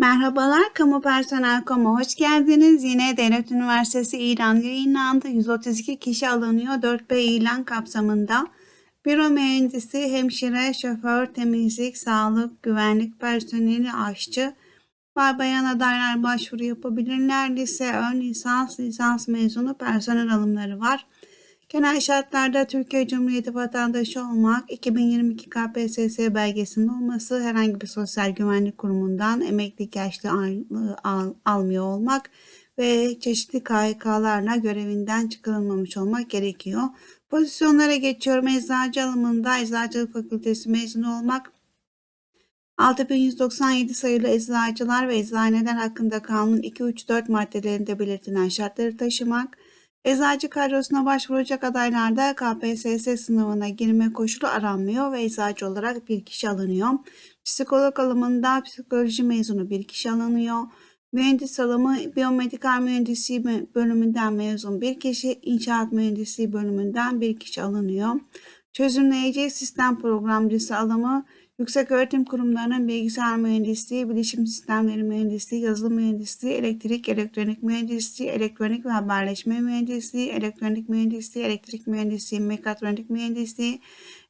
Merhabalar, Kamu Personel Kamu hoş geldiniz. Yine Devlet Üniversitesi ilan yayınlandı. 132 kişi alınıyor 4B ilan kapsamında. Büro mühendisi, hemşire, şoför, temizlik, sağlık, güvenlik personeli, aşçı, bay bayan adaylar başvuru yapabilirler. Lise, ön lisans, lisans mezunu personel alımları var. Genel şartlarda Türkiye Cumhuriyeti vatandaşı olmak, 2022 KPSS belgesinin olması, herhangi bir sosyal güvenlik kurumundan emeklilik yaşlı aylığı al, almıyor olmak ve çeşitli KHK'larla görevinden çıkarılmamış olmak gerekiyor. Pozisyonlara geçiyorum. Eczacı alımında Eczacılık Fakültesi mezunu olmak, 6197 sayılı eczacılar ve eczaneler hakkında kanun 2-3-4 maddelerinde belirtilen şartları taşımak, Eczacı kadrosuna başvuracak adaylarda KPSS sınavına girme koşulu aranmıyor ve eczacı olarak bir kişi alınıyor. Psikolog alımında psikoloji mezunu bir kişi alınıyor. Mühendis alımı biyomedikal mühendisliği bölümünden mezun bir kişi, inşaat mühendisliği bölümünden bir kişi alınıyor. Çözümleyici sistem programcısı alımı Yüksek öğretim kurumlarının bilgisayar mühendisliği, bilişim sistemleri mühendisliği, yazılım mühendisliği, elektrik, elektronik mühendisliği, elektronik ve haberleşme mühendisliği, elektronik mühendisliği, elektrik mühendisliği, mekatronik mühendisliği,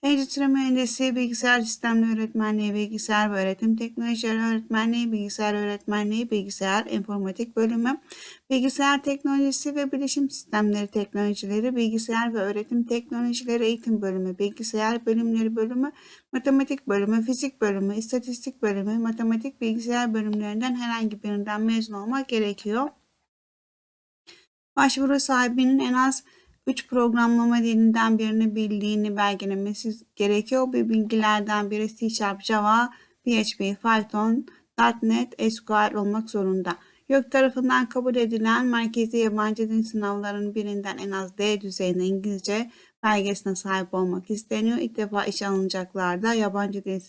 endüstri mühendisliği, bilgisayar sistemleri öğretmenliği, bilgisayar ve öğretim teknolojileri öğretmenliği, bilgisayar öğretmenliği, bilgisayar informatik bölümü, bilgisayar teknolojisi ve bilişim sistemleri teknolojileri, bilgisayar ve öğretim teknolojileri eğitim bölümü, bilgisayar bölümleri bölümü, matematik bölümü, fizik bölümü, istatistik bölümü, matematik bilgisayar bölümlerinden herhangi birinden mezun olmak gerekiyor. Başvuru sahibinin en az 3 programlama dilinden birini bildiğini belgelemesi gerekiyor. Bu bilgilerden biri C Java, PHP, Python, .NET, SQL olmak zorunda. YÖK tarafından kabul edilen merkezi yabancı dil sınavlarının birinden en az D düzeyinde İngilizce belgesine sahip olmak isteniyor. İlk defa iş alınacaklarda yabancı dil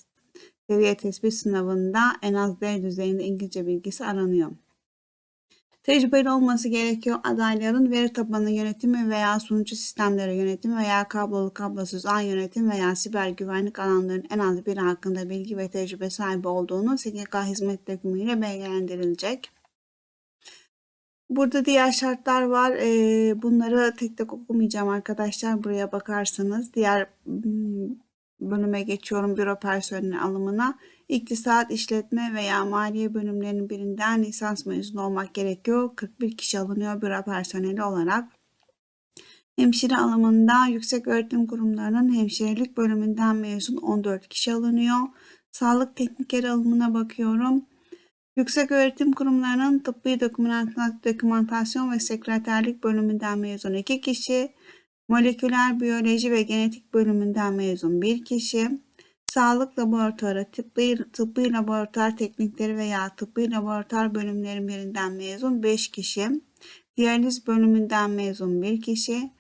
seviye tespit sınavında en az D düzeyinde İngilizce bilgisi aranıyor. Tecrübeli olması gerekiyor adayların veri tabanı yönetimi veya sunucu sistemleri yönetimi veya kablolu kablosuz ağ yönetim veya siber güvenlik alanlarının en az biri hakkında bilgi ve tecrübe sahibi olduğunu SGK hizmet ile belgelendirilecek. Burada diğer şartlar var. Bunları tek tek okumayacağım arkadaşlar. Buraya bakarsanız diğer bölüme geçiyorum büro personeli alımına. İktisat, işletme veya maliye bölümlerinin birinden lisans mezunu olmak gerekiyor. 41 kişi alınıyor büro personeli olarak. Hemşire alımında yüksek öğretim kurumlarının hemşirelik bölümünden mezun 14 kişi alınıyor. Sağlık teknikeri alımına bakıyorum. Yüksek öğretim kurumlarının tıbbi dokümantasyon ve sekreterlik bölümünden mezun 2 kişi. Moleküler biyoloji ve genetik bölümünden mezun 1 kişi. Sağlık laboratuvarı, tıbbi, tıbbi laboratuvar teknikleri veya tıbbi laboratuvar bölümleri birinden mezun 5 kişi. Diyaliz bölümünden mezun 1 kişi.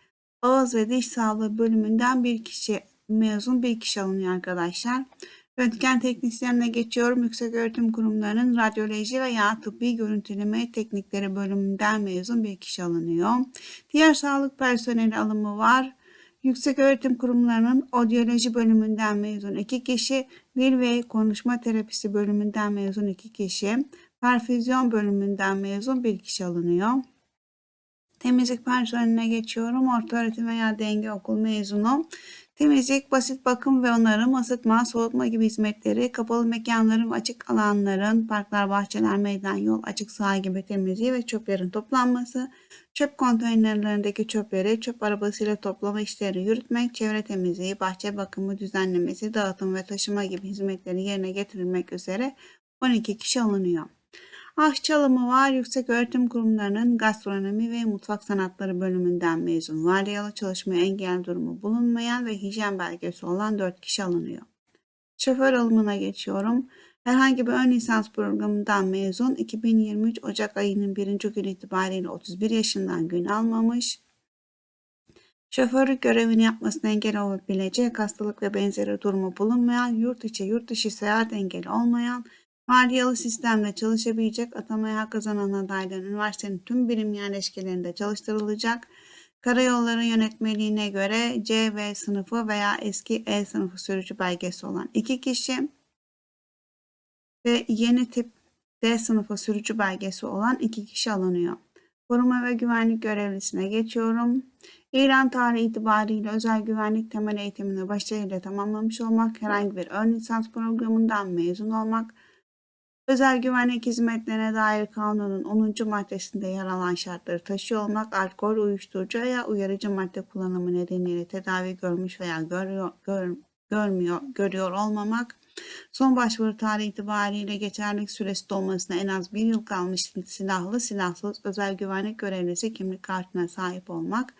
Ağız ve diş sağlığı bölümünden 1 kişi mezun 1 kişi alınıyor arkadaşlar. Röntgen teknisyenine geçiyorum. Yüksek öğretim kurumlarının radyoloji veya tıbbi görüntüleme teknikleri bölümünden mezun bir kişi alınıyor. Diğer sağlık personeli alımı var. Yüksek öğretim kurumlarının odyoloji bölümünden mezun 2 kişi, dil ve konuşma terapisi bölümünden mezun 2 kişi, perfüzyon bölümünden mezun 1 kişi alınıyor. Temizlik personeline geçiyorum. Orta öğretim veya denge okul mezunu. Temizlik, basit bakım ve onarım, ısıtma, soğutma gibi hizmetleri, kapalı mekanların, açık alanların, parklar, bahçeler, meydan, yol, açık saha gibi temizliği ve çöplerin toplanması, çöp konteynerlerindeki çöpleri çöp arabasıyla toplama işleri yürütmek, çevre temizliği, bahçe bakımı düzenlemesi, dağıtım ve taşıma gibi hizmetleri yerine getirilmek üzere 12 kişi alınıyor. Aşçı alımı var. Yüksek öğretim kurumlarının gastronomi ve mutfak sanatları bölümünden mezun. Vardiyalı çalışmaya engel durumu bulunmayan ve hijyen belgesi olan 4 kişi alınıyor. Şoför alımına geçiyorum. Herhangi bir ön lisans programından mezun 2023 Ocak ayının birinci gün itibariyle 31 yaşından gün almamış. Şoförlük görevini yapmasına engel olabilecek hastalık ve benzeri durumu bulunmayan, yurt içi yurt dışı seyahat engeli olmayan, Vardiyalı sistemde çalışabilecek atamaya hak kazanan adayların üniversitenin tüm birim yerleşkelerinde çalıştırılacak. Karayolları yönetmeliğine göre C ve sınıfı veya eski E sınıfı sürücü belgesi olan iki kişi ve yeni tip D sınıfı sürücü belgesi olan iki kişi alınıyor. Koruma ve güvenlik görevlisine geçiyorum. İlan tarihi itibariyle özel güvenlik temel eğitimini başarıyla tamamlamış olmak, herhangi bir ön lisans programından mezun olmak, özel güvenlik hizmetlerine dair kanunun 10. maddesinde yer alan şartları taşıyor olmak, alkol, uyuşturucu veya uyarıcı madde kullanımı nedeniyle tedavi görmüş veya görüyor, gör, görmüyor, görüyor olmamak, Son başvuru tarihi itibariyle geçerlilik süresi dolmasına en az bir yıl kalmış silahlı, silahsız özel güvenlik görevlisi kimlik kartına sahip olmak,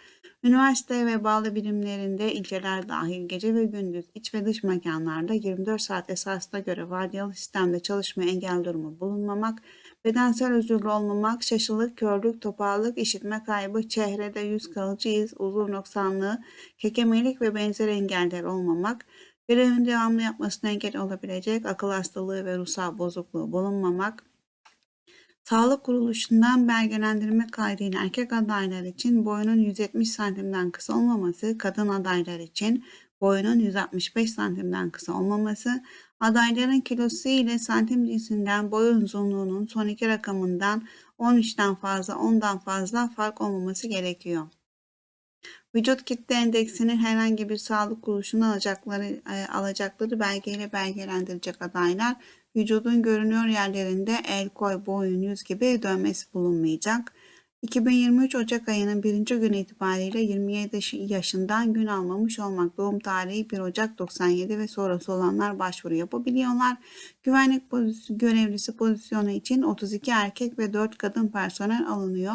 üniversite ve bağlı birimlerinde ilçeler dahil gece ve gündüz iç ve dış mekanlarda 24 saat esasına göre vardiyalı sistemde çalışmaya engel durumu bulunmamak, bedensel özürlü olmamak, şaşılık, körlük, topallık, işitme kaybı, çehrede yüz kalıcı iz, uzun noksanlığı, kekemelik ve benzeri engeller olmamak, Görevin devamlı yapmasına engel olabilecek akıl hastalığı ve ruhsal bozukluğu bulunmamak, Sağlık kuruluşundan belgelendirme kaydıyla erkek adaylar için boyunun 170 santimden kısa olmaması, kadın adaylar için boyunun 165 santimden kısa olmaması, adayların kilosu ile santim cinsinden boy uzunluğunun son iki rakamından 13'ten fazla 10'dan fazla fark olmaması gerekiyor. Vücut kitle endeksinin herhangi bir sağlık kuruluşundan alacakları, e, alacakları belgeyle belgelendirecek adaylar vücudun görünüyor yerlerinde el, koy, boyun, yüz gibi dönmesi bulunmayacak. 2023 Ocak ayının birinci günü itibariyle 27 yaşından gün almamış olmak doğum tarihi 1 Ocak 97 ve sonrası olanlar başvuru yapabiliyorlar. Güvenlik pozisyon, görevlisi pozisyonu için 32 erkek ve 4 kadın personel alınıyor.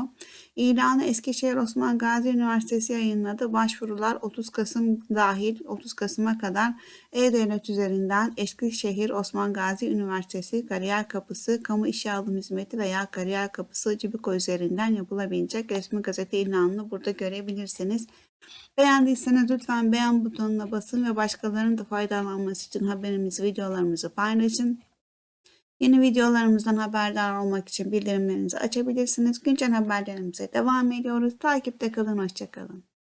İlanı Eskişehir Osman Gazi Üniversitesi yayınladı. Başvurular 30 Kasım dahil 30 Kasım'a kadar E-Devlet üzerinden Eskişehir Osman Gazi Üniversitesi Kariyer Kapısı, Kamu İşe Alım Hizmeti veya Kariyer Kapısı Cibiko üzerinden yapılabilecek resmi gazete ilanını burada görebilirsiniz. Beğendiyseniz lütfen beğen butonuna basın ve başkalarının da faydalanması için haberimizi, videolarımızı paylaşın. Yeni videolarımızdan haberdar olmak için bildirimlerinizi açabilirsiniz. Güncel haberlerimize devam ediyoruz. Takipte kalın, hoşçakalın.